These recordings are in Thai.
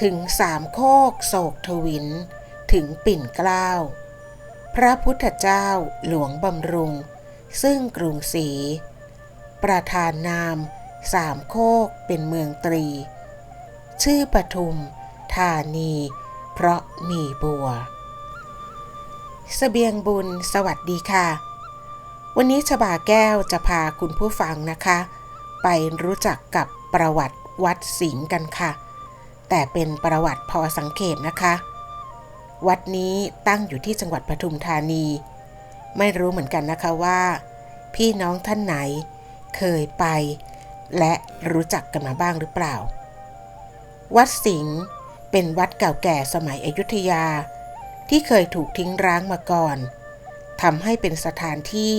ถึงสามโคกโศกทวิน ถึงปิ่นเกล้า พระพุทธเจ้าหลวงบำรุง ซึ่งกรุงศรี ประธานนาม สามโคกเป็นเมืองตรี ชื่อปทุมธานี เพราะมีบัวเสบียงบุญสวัสดีค่ะ วันนี้ชบาแก้วจะพาคุณผู้ฟังนะคะ ไปรู้จักกับประวัติวัดสิงห์กันค่ะ แต่เป็นประวัติพอสังเขปนะคะ วัดนี้ตั้งอยู่ที่จังหวัดปทุมธานี ไม่รู้เหมือนกันนะคะว่า พี่น้องท่านไหนเคยไป และรู้จักกันมาบ้างหรือเปล่า วัดสิงห์เป็นวัดเก่าแก่สมัยอยุธยา ที่เคยถูกทิ้งร้างมาก่อนทำให้เป็นสถานที่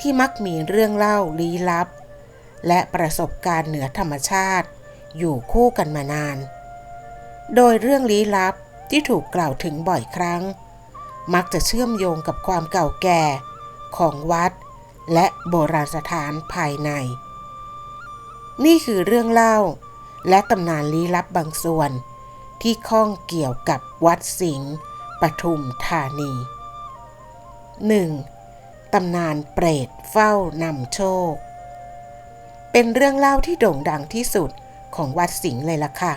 ที่มักมีเรื่องเล่าลี้ลับ และประสบการณ์เหนือธรรมชาติ อยู่คู่กันมานาน โดยเรื่องลี้ลับที่ถูกกล่าวถึงบ่อยครั้ง มักจะเชื่อมโยงกับความเก่าแก่ของวัด และโบราณสถานภายใน นี่คือเรื่องเล่าและตำนานลี้ลับบางส่วน ที่ข้องเกี่ยวกับวัดสิงห์ปทุมธานี 1. ตำนานเปรตเฝ้านำโชค เป็นเรื่องเล่าที่โด่งดังที่สุดของวัดสิงห์เลยล่ะค่ะ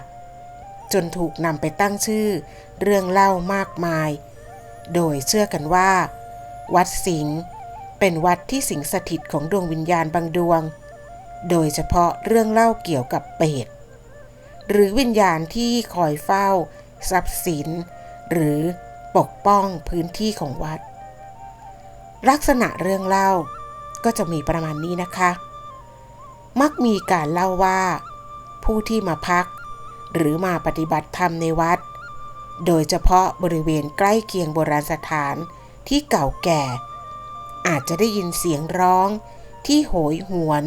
จนถูกนำไปตั้งชื่อ เรื่องเล่ามากมาย โดยเชื่อกันว่า วัดสิงห์เป็นวัดที่สิงสถิตของดวงวิญญาณบางดวง โดยเฉพาะเรื่องเล่าเกี่ยวกับเปรตหรือวิญญาณที่คอยเฝ้า ทรัพย์สิน หรือปกป้องพื้นที่ของวัด ลักษณะเรื่องเล่าก็จะมีประมาณนี้นะคะ มักมีการเล่าว่า ผู้ที่มาพัก หรือมาปฏิบัติธรรมในวัด โดยเฉพาะบริเวณใกล้เคียงโบราณสถานที่เก่าแก่ อาจจะได้ยินเสียงร้องที่โหยหวน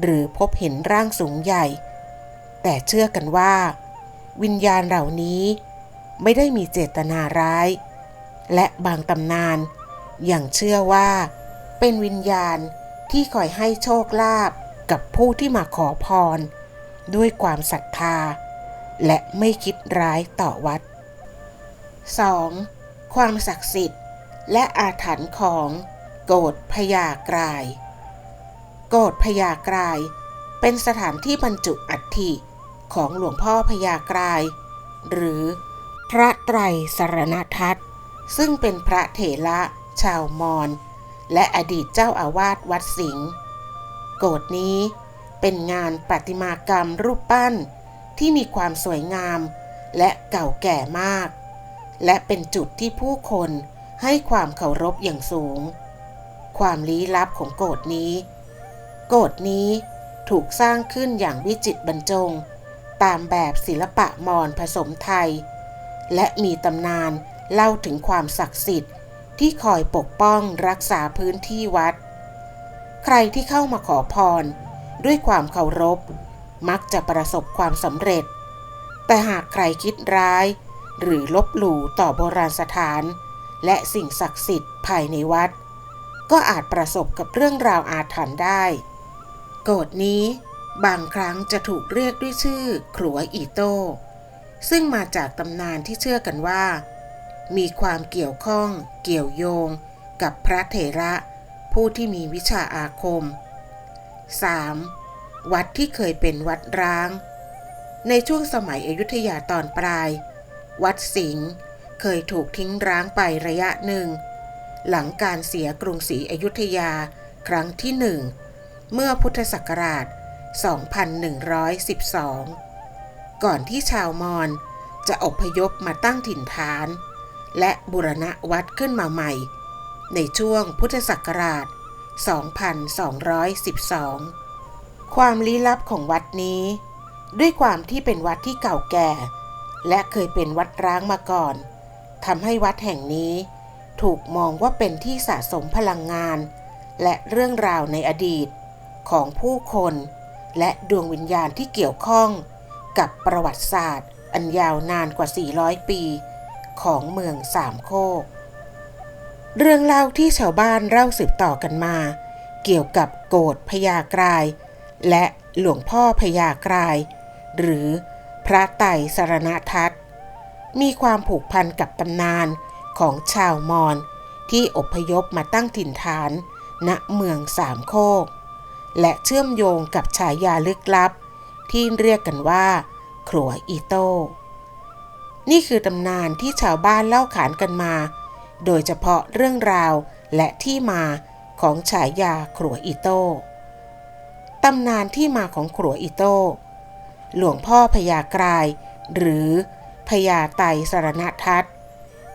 หรือพบเห็นร่างสูงใหญ่ แต่เชื่อกันว่า วิญญาณเหล่านี้ไม่ได้มีเจตนาร้าย และบางตำนานอย่างเชื่อว่า เป็นวิญญาณที่คอยให้โชคลาภกับผู้ที่มาขอพร ด้วยความศรัทธา และไม่คิดร้ายต่อวัด 2. ความศักดิ์สิทธิ์ และอาถรรพ์ของโกดพญากราย โกดพญากราย เป็นสถานที่บรรจุอัฐิของหลวงพ่อพญากราย หรือพระไตรสรณทัตซึ่งเป็นพระเถระชาวมอญและอดีตเจ้าอาวาสวัดสิงห์โกดนี้เป็นงานประติมากรรมรูปปั้น ที่มีความสวยงาม และเก่าแก่มาก และเป็นจุดที่ผู้คนให้ความเคารพอย่างสูง ความลี้ลับของโกดนี้ โกดนี้ถูกสร้างขึ้นอย่างวิจิตรบรรจง ตามแบบศิลปะมอญผสมไทย และมีตำนานเล่าถึงความศักดิ์สิทธิ์ที่คอยปกป้องรักษาพื้นที่วัด ใครที่เข้ามาขอพร ด้วยความเคารพ มักจะประสบความสำเร็จ แต่หากใครคิดร้าย หรือลบหลู่ต่อโบราณสถาน และสิ่งศักดิ์สิทธิ์ภายในวัด ก็อาจประสบกับเรื่องราวอาถรรพ์ได้ โกดนี้บางครั้งจะถูกเรียกด้วยชื่อขรัวอีโต้ซึ่งมาจากตำนานที่เชื่อกันว่า มีความเกี่ยวข้องเกี่ยวโยง กับพระเถระ ผู้ที่มีวิชาอาคม 3. วัดที่เคยเป็นวัดร้าง ในช่วงสมัยอยุธยาตอนปลาย วัดสิงห์เคยถูกทิ้งร้างไประยะหนึ่ง หลังการเสียกรุงศรีอยุธยาครั้งที่หนึ่งเมื่อพุทธศักราช 2112 ก่อนที่ชาวมอญจะอพยพมาตั้งถิ่นฐาน และบุรณะวัดขึ้นมาใหม่ ในช่วงพุทธศักราช 2212 ความลี้ลับของวัดนี้ ด้วยความที่เป็นวัดที่เก่าแก่ และเคยเป็นวัดร้างมาก่อนทำให้วัดแห่งนี้ ถูกมองว่าเป็นที่สะสมพลังงาน และเรื่องราวในอดีต ของผู้คน และดวงวิญญาณที่เกี่ยวข้อง กับประวัติศาสตร์ อันยาวนานกว่า 400 ปี ของเมืองสามโคก เรื่องเล่าที่ชาวบ้านเล่าสืบต่อกันมา เกี่ยวกับโกดพญากราย และหลวงพ่อพญากราย หรือพระไตรสรณทัตมีความผูกพันกับตำนานของชาวมอญที่อพยพมาตั้งถิ่นฐาน ณเมืองสามโคก และเชื่อมโยงกับฉายาลึกลับ ที่เรียกกันว่าครัวอีโต้นี่คือตำนานที่ชาวบ้านเล่าขานกันมา โดยเฉพาะเรื่องราวและที่มาของฉายาครัวอีโต้ ตำนานที่มาของครัวอีโต้หลวงพ่อพญากราย หรือพญาไตสรณทัต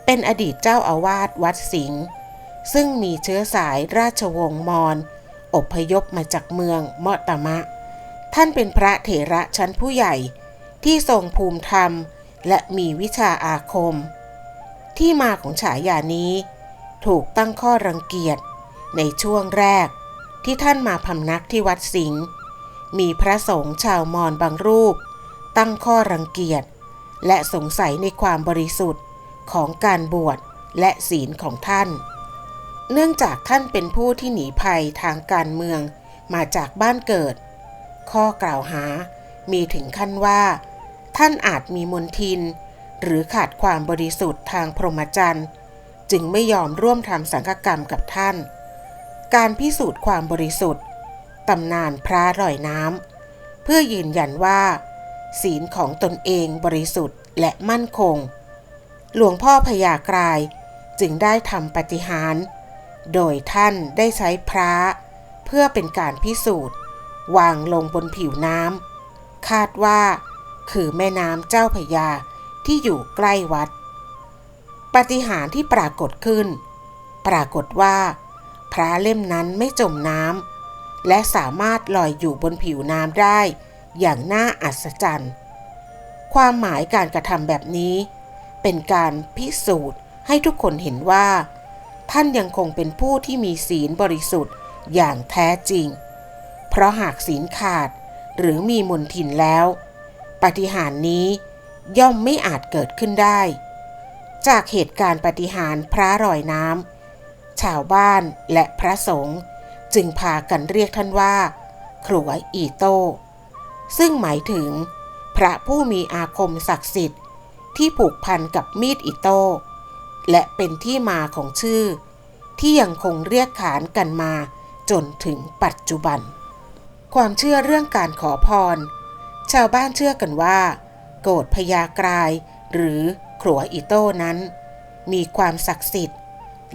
เป็นอดีตเจ้าอาวาสวัดสิงห์ซึ่งมีเชื้อสายราชวงศ์มอญอพยพมาจากเมืองเมาะตมะ ท่านเป็นพระเถระชั้นผู้ใหญ่ที่ทรงภูมิธรรมและมีวิชาอาคม ที่มาของฉายานี้ ถูกตั้งข้อรังเกียจในช่วงแรก ที่ท่านมาพำนักที่วัดสิงห์มีพระสงฆ์ชาวมอญบางรูป ตั้งข้อรังเกียจ และสงสัยในความบริสุทธิ์ของการบวชและศีลของท่าน เนื่องจากท่านเป็นผู้ที่หนีภัยทางการเมืองมาจากบ้านเกิด ข้อกล่าวหามีถึงขั้นว่า ท่านอาจมีมนทิน หรือขาดความบริสุทธิ์ทางพรหมจรรย์ จึงไม่ยอมร่วมทำสังฆกรรมกับท่าน การพิสูจน์ความบริสุทธิ์ตำนานพระลอยน้ำเพื่อยืนยันว่า ศีลของตนเองบริสุทธิ์และมั่นคง หลวงพ่อพญากรายจึงได้ทำปฏิหาร โดยท่านได้ใช้พระ เพื่อเป็นการพิสูจน์ วางลงบนผิวน้ำคาดว่าคือแม่น้ำเจ้าพญาที่อยู่ใกล้วัด ปฏิหารที่ปรากฏขึ้น ปรากฏว่า พระเล่มนั้นไม่จมน้ำและสามารถลอยอยู่บนผิวน้ำได้ อย่างน่าอัศจรรย์ ความหมายการกระทำแบบนี้ เป็นการพิสูจน์ให้ทุกคนเห็นว่า ท่านยังคงเป็นผู้ที่มีศีลบริสุทธิ์อย่างแท้จริง เพราะหากศีลขาดหรือมีมนทินแล้ว ปฏิหารนี้ย่อมไม่อาจเกิดขึ้นได้ จากเหตุการณ์ปฏิหารพระรอยน้ำ ชาวบ้านและพระสงฆ์จึงพากันเรียกท่านว่าครัวอีโต้ซึ่งหมายถึง พระผู้มีอาคมศักดิ์สิทธิ์ ที่ผูกพันกับมีดอิโต้และเป็นที่มาของชื่อ ที่ยังคงเรียกขานกันมาจนถึงปัจจุบัน ความเชื่อเรื่องการขอพร ชาวบ้านเชื่อกันว่า โกรธพญากรายหรือครัวอิโต้นั้น มีความศักดิ์สิทธิ์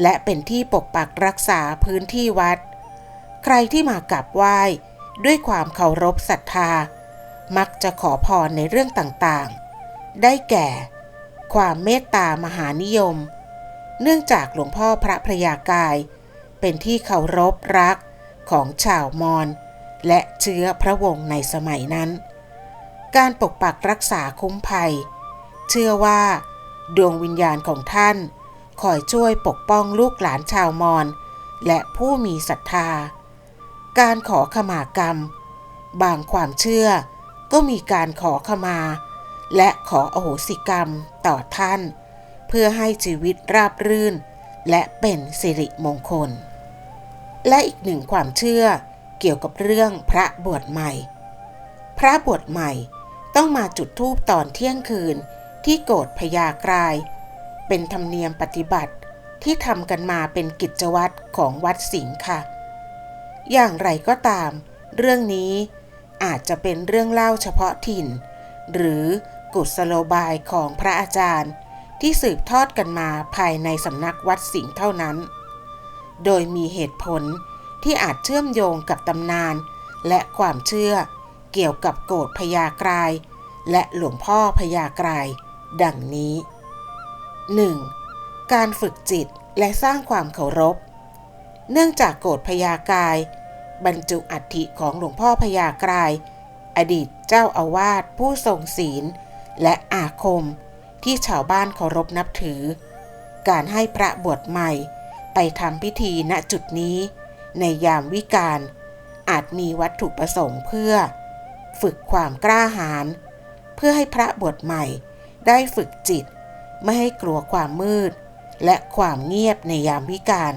และเป็นที่ปกปักรักษาพื้นที่วัด ใครที่มากราบไหว้ด้วยความเคารพศรัทธา มักจะขอพรในเรื่องต่างๆ ได้แก่ ความเมตตามหานิยม เนื่องจากหลวงพ่อพระพระยากาย เป็นที่เคารพรักของชาวมอญและเชื้อพระวงศ์ในสมัยนั้น การปกปักรักษาคุ้มภัย เชื่อว่า ดวงวิญญาณของท่าน คอยช่วยปกป้องลูกหลานชาวมอญและผู้มีศรัทธา การขอขมากรรม บางความเชื่อก็มีการขอขมา และขออโหสิกรรมต่อท่าน เพื่อให้ชีวิตราบรื่น และเป็นสิริมงคล และอีกหนึ่งความเชื่อเกี่ยวกับเรื่องพระบวชใหม่ พระบวชใหม่ต้องมาจุดธูปตอนเที่ยงคืนที่โกรธพญากราย เป็นธรรมเนียมปฏิบัติที่ทำกันมาเป็นกิจวัตรของวัดสิงห์ค่ะ อย่างไรก็ตาม เรื่องนี้อาจจะเป็นเรื่องเล่าเฉพาะถิ่น หรือกุศโลบายของพระอาจารย์ ที่สืบทอดกันมาภายในสำนักวัดสิงห์เท่านั้น โดยมีเหตุผลที่อาจเชื่อมโยงกับตำนาน และความเชื่อเกี่ยวกับโกรธพญากราย และหลวงพ่อพญากราย ดังนี้ 1. การฝึกจิตและสร้างความเคารพ เนื่องจากโกรธพญากาย บรรจุอัฐิของหลวงพ่อพญากราย อดีตเจ้าอาวาสผู้ทรงศีล และอาคม ที่ชาวบ้านเคารพนับถือ การให้พระบวชใหม่ไปทำพิธีณจุดนี้ ในยามวิกาลอาจมีวัตถุประสงค์เพื่อ ฝึกความกล้าหาญเพื่อให้พระบวชใหม่ได้ฝึกจิต ไม่ให้กลัวความมืด และความเงียบในยามวิกาล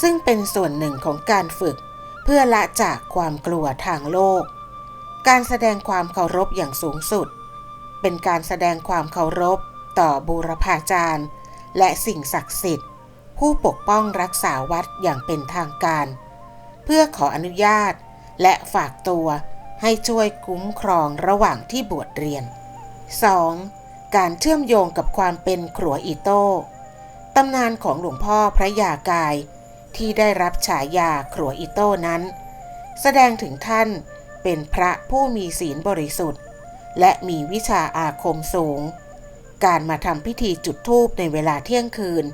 ซึ่งเป็นส่วนหนึ่งของการฝึก เพื่อละจากความกลัวทางโลก การแสดงความเคารพอย่างสูงสุด เป็นการแสดงความเคารพต่อบูรพาจารย์ และสิ่งศักดิ์สิทธิ์ ผู้ปกป้องรักษาวัดอย่างเป็นทางการ เพื่อขออนุญาตและฝากตัวให้ช่วยคุ้มครองระหว่างที่บวชเรียน 2. การเชื่อมโยงกับความเป็นครัวอีโต้ตำนานของหลวงพ่อพระยากาย ที่ได้รับฉายาครัวอีโต้นั้น แสดงถึงท่านเป็นพระผู้มีศีลบริสุทธิ์ และมีวิชาอาคมสูง การมาทำพิธีจุดธูปในเวลาเที่ยงคืน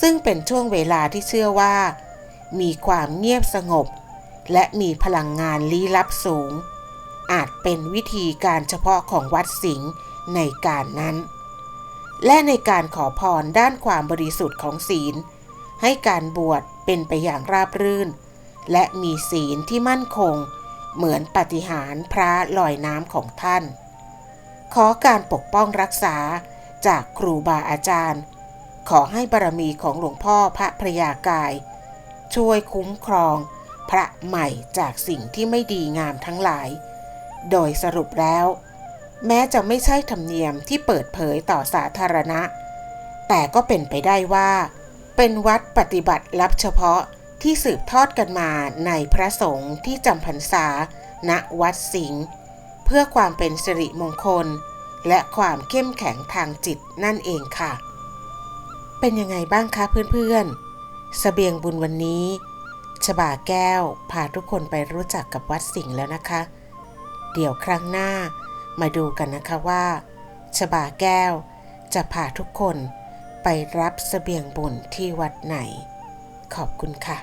ซึ่งเป็นช่วงเวลาที่เชื่อว่า มีความเงียบสงบ และมีพลังงานลี้ลับสูง อาจเป็นวิธีการเฉพาะของวัดสิงห์ ในการนั้น และในการขอพรด้านความบริสุทธิ์ของศีล ให้การบวชเป็นไปอย่างราบรื่น และมีศีลที่มั่นคง เหมือนปฏิหารพระลอยน้ำของท่าน ขอการปกป้องรักษาจากครูบาอาจารย์ ขอให้บารมีของหลวงพ่อพระพระยากาย ช่วยคุ้มครองพระใหม่จากสิ่งที่ไม่ดีงามทั้งหลาย โดยสรุปแล้ว แม้จะไม่ใช่ธรรมเนียมที่เปิดเผยต่อสาธารณะ แต่ก็เป็นไปได้ว่า เป็นวัดปฏิบัติลับเฉพาะที่สืบทอดกันมาในพระสงฆ์ที่จำพรรษา ณวัดสิงห์เพื่อความเป็นสิริมงคล และความเข้มแข็งทางจิตนั่นเองค่ะ เป็นยังไงบ้างคะเพื่อนๆสเสบียงบุญวันนี้ชบาแก้วพาทุกคนไปรู้จักกับวัดสิงห์แล้วนะคะ เดี๋ยวครั้งหน้า มาดูกันนะคะว่าชบาแก้วจะพาทุกคนไปรับเสบียงบุญที่วัดไหน ขอบคุณค่ะ